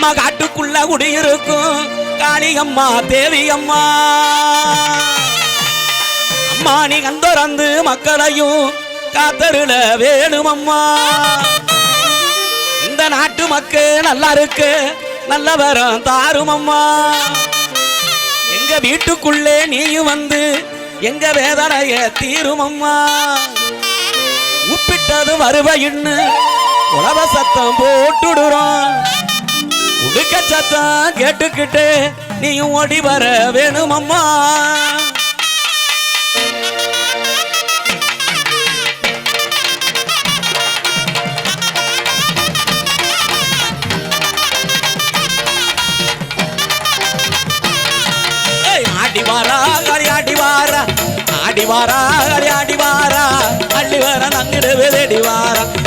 அம்மா காட்டுக்குள்ள குடியிருக்கும். காளியம்மா தேவி அம்மா. அம்மா நீ கந்தொறந்து மக்களையும் காத்தருள வேணுமம்மா. இந்த நாட்டு மக்கள் நல்லா இருக்கு நல்ல வரம் தாருமம்மா. எங்க வீட்டுக்குள்ளே நீயும் வந்து எங்க வேதனைய தீருமம்மா. உப்பிட்டது வருவையின்னு உழவ சத்தம் போட்டுடுறோம். உடுக்க சத்தம் கேட்டுக்கிட்டு நீயும் ஓடி வர வேணும் அம்மா ஆடி வாரா களி ஆடி அள்ளி வர நந்திடு வெதடி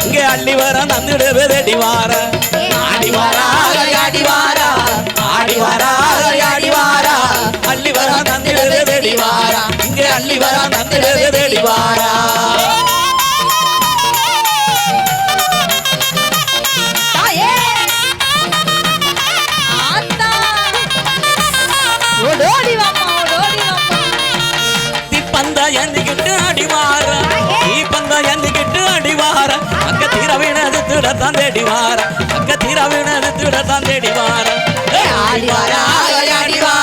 இங்கே அள்ளி வர நந்திடு வெதடி அள்ளி வர. நந்திடு வெதடி வாரா. அக்க திடத்தான் தேடி வார. அக்க தீரவினது திடத்தான் தேடி வார. ஆடி வாரா ஆடி வாரா.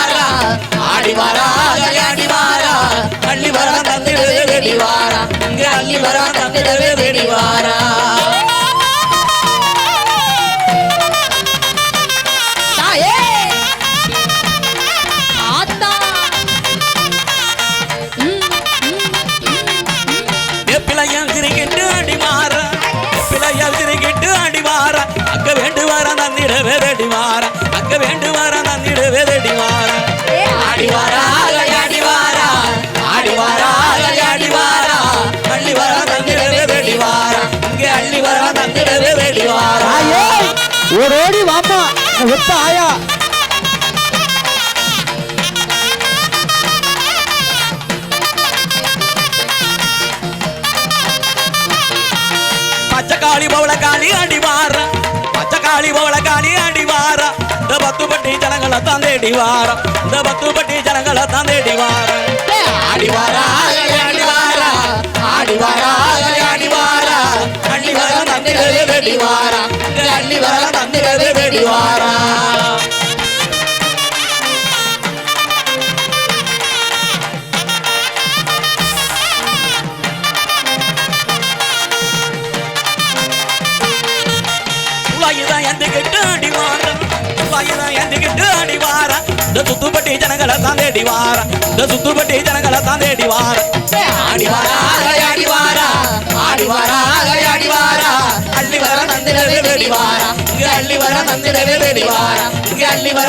பிள்ளையன் சிரிக்கிட்டு அடி மாற. பிள்ளையன் சிரிக்கிட்டு அக்க வேண்டு வர நந்திடவே தேடி வார அக்க வேண்டு வர. நந்திடவே தேடி அடிவாரா அடிவாரா அடிவாரா அள்ளி வர நந்திட வேடி வாரா இங்கே அள்ளி வர நந்திட வேதடிவாரா ஓடோடி வாப்பா. எப்ப ஆயா. பச்சைக்காளி பவள காளி அடி வாரா பச்சைக்காளி பவள காளி அடி வாரா இந்த பத்து பட்டி ஜனங்களை தான் தேடி வாரா. இந்த பத்து பட்டி ஜனங்களை தான் தேடி வாரா. ஆடி வாரா ஆடி வாரா ஆடி வாரா ஆடி வாரா அள்ளி வர. தந்திடவே வேடி வாரா அள்ளி வர துளாயிதான் எந்துக்கிட்டு அடி இந்த சுத்துப்பட்டி ஜனங்களை தான் தேடி வாரா. இந்த சுத்துப்பட்டி ஜனங்களை தான் தேடி வாரா ஆடி வாரா. ஆடி வாரா அள்ளி வர நந்திடவே தேடி இங்க அள்ளி வர நந்திடவே தேடி இங்க அள்ளி வர.